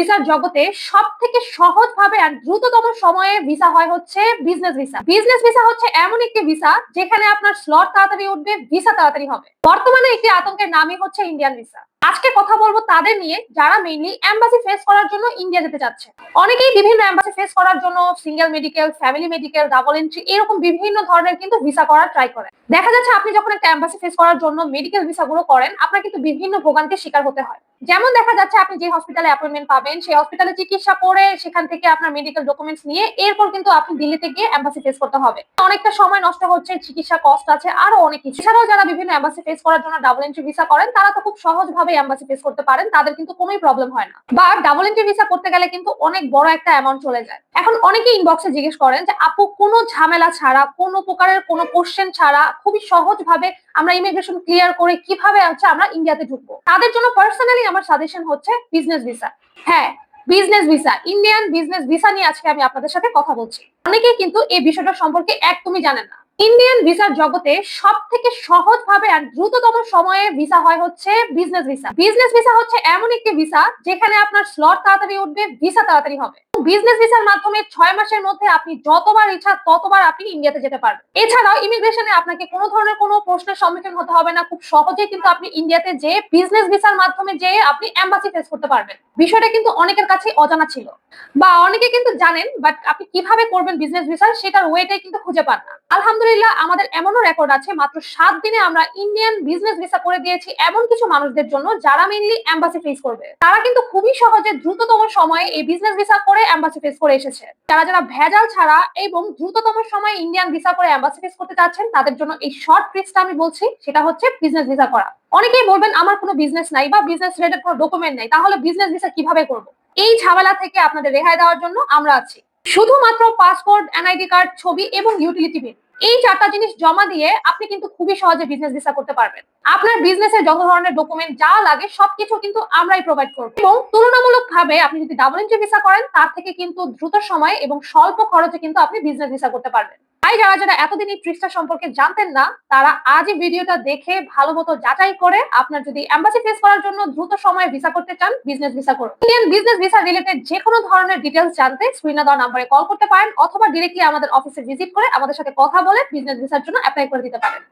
ভিসার জগতে সব থেকে সহজ ভাবে আর দ্রুততম সময়ে ভিসা হয় হচ্ছে বিজনেস ভিসা বিজনেস ভিসা হচ্ছে এমন একটি ভিসা যেখানে আপনার স্লট তাড়াতাড়ি উঠবে ভিসা তাড়াতাড়ি হবে। বর্তমানে একটি আতঙ্কের নামই হচ্ছে ইন্ডিয়ান ভিসা আজকে কথা বলব তাদের নিয়ে যারা মেইনলি এম্বাসি ফেস করার জন্য ইন্ডিয়া যেতে চাচ্ছে। অনেকেই বিভিন্ন এম্বাসি ফেস করার জন্য single medical family medical double entry এরকম বিভিন্ন ধরনের কিন্তু ভিসা করার ট্রাই করে। দেখা যাচ্ছে আপনি যখন একটা এম্বাসি ফেস করার জন্য মেডিকেল ভিসা গুলো করেন, আপনার কিন্তু বিভিন্ন ভোগান্তির শিকার হতে হয়। যেমন দেখা যাচ্ছে আপনি যে হসপিটালে অ্যাপয়েন্টমেন্ট পাবেন, সেই হসপিটালে চিকিৎসা করে সেখান থেকে আপনার মেডিকেল ডকুমেন্টস নিয়ে এরপর কিন্তু আপনি দিল্লিতে গিয়ে এম্বাসি ফেস করতে হবে। অনেকটা সময় নষ্ট হচ্ছে, চিকিৎসা কস্ট আছে, আরও অনেক কিছু। এছাড়াও যারা বিভিন্ন অ্যাম্বাসি ফেস করার জন্য ডাবল এন্ট্রি ভিসা করেন, তারা তো খুব সহজভাবে এম্বাসি ফেস করতে পারেন, তাদের কিন্তু কোনোই প্রবলেম হয় না। বা ডাবল এন্ট্রি ভিসা করতে গেলে কিন্তু অনেক বড় একটা অ্যামাউন্ট চলে যায়। এখন অনেকেই ইনবক্সে জিজ্ঞেস করেন যে, আপু, কোনো ঝামেলা ছাড়া, কোনো প্রকারের কোনো কোশ্চেন ছাড়া, খুবই সহজভাবে আমরা ইমিগ্রেশন ক্লিয়ার করে কীভাবে হচ্ছে আমরা ইন্ডিয়াতে ঢুকবো? তাদের জন্য পার্সোনালি আমার সাজেশন হচ্ছে বিজনেস ভিসা হ্যাঁ business visa Indian business visa নিয়ে আজকে আমি আপনাদের সাথে কথা বলছি। অনেকেই কিন্তু এই বিষয়টা সম্পর্কে একদমই জানেন না। ইন্ডিয়ান ভিসার জগতে সব থেকে সহজ ভাবে আর দ্রুততম সময়ে ভিসা হয় হচ্ছে বিজনেস ভিসা বিজনেস ভিসা হচ্ছে এমন একটি ভিসা যেখানে আপনার স্লট তাড়াতাড়ি উঠবে ভিসা তাড়াতাড়ি হবে। বিজনেস ভিসার মাধ্যমে ছয় মাসের মধ্যে আপনি যতবার ইচ্ছা ততবার আপনি ইন্ডিয়াতে যেতে পারবেন। এছাড়াও ইমিগ্রেশনে আপনাকে কোনো ধরনের কোনো প্রশ্নের সম্মুখীন হতে হবে না। খুব সহজেই কিন্তু আপনি ইন্ডিয়াতে যে বিজনেস ভিসার মাধ্যমে যে আপনি এম্বাসি ফেস করতে পারবেন। বিষয়টা কিন্তু অনেকের কাছে অজানা ছিল। বা অনেকে কিন্তু জানেন বাট আপনি কীভাবে করবেন বিজনেস ভিসা সেটার ওয়েটাই কিন্তু খুঁজে পান না। আলহামদুলিল্লাহ, আমাদের এমনও রেকর্ড আছে, মাত্র সাত দিনে আমরা ইন্ডিয়ান বিজনেস ভিসা করে দিয়েছি এমন কিছু মানুষদের জন্য যারা মেনলি এম্বাসি ফেস করবে। তারা কিন্তু খুবই সহজে দ্রুততম সময়ে এই বিজনেস ভিসা করে এম্বাসি ফেস করে এসেছে। যারা যারা ভেজাল ছাড়া এবং দ্রুততম সময়ে ইন্ডিয়ান ভিসা করে এম্বাসি ফেস করতে চাচ্ছেন, তাদের জন্য এই শর্ট ট্রিক্সটা আমি বলছি, সেটা হচ্ছে বিজনেস ভিসা করা। অনেকেই বলবেন, আমার কোনো বিজনেস নাই বা বিজনেস রিলেটেড কোনো ডকুমেন্ট নাই, তাহলে বিজনেস ভিসা কীভাবে করব? এই ঝামেলা থেকে আপনাদের রেহাই দেওয়ার জন্য আমরা আছি। শুধুমাত্র পাসপোর্ট এনআইডি কার্ড ছবি এবং ইউটিলিটি বিল এই চারটা জিনিস জমা দিয়ে আপনি কিন্তু খুবই সহজে বিজনেস ভিসা করতে পারবেন। আপনার বিজনেস এর যত ধরনের ডকুমেন্ট যা লাগে সবকিছু কিন্তু আমরাই প্রোভাইড করব। এবং তুলনামূলক ভাবে আপনি যদি ডাবল এন্ট্রি ভিসা করেন, তার থেকে কিন্তু দ্রুত সময় এবং স্বল্প খরচে কিন্তু আপনি বিজনেস ভিসা করতে পারবেন। তাই যারা যারা এতদিন এই ট্রিক্সটা সম্পর্কে জানতেন না, তারা আজই ভিডিওটা দেখে ভালো মতো যাচাই করে আপনার যদি এম্বাসি ফেস করার জন্য দ্রুত সময়ে ভিসা করতে চান বিজনেস ভিসা করুন। ইন্ডিয়ান বিজনেস ভিসা রিলেটেড যে কোনো ধরনের ডিটেলস জানতে স্ক্রিনে দেওয়া নাম্বারে কল করতে পারেন, অথবা ডিরেক্টলি আমাদের অফিসে ভিজিট করে আমাদের সাথে কথা বলে বিজনেস ভিসার জন্য অ্যাপ্লাই করে দিতে পারেন।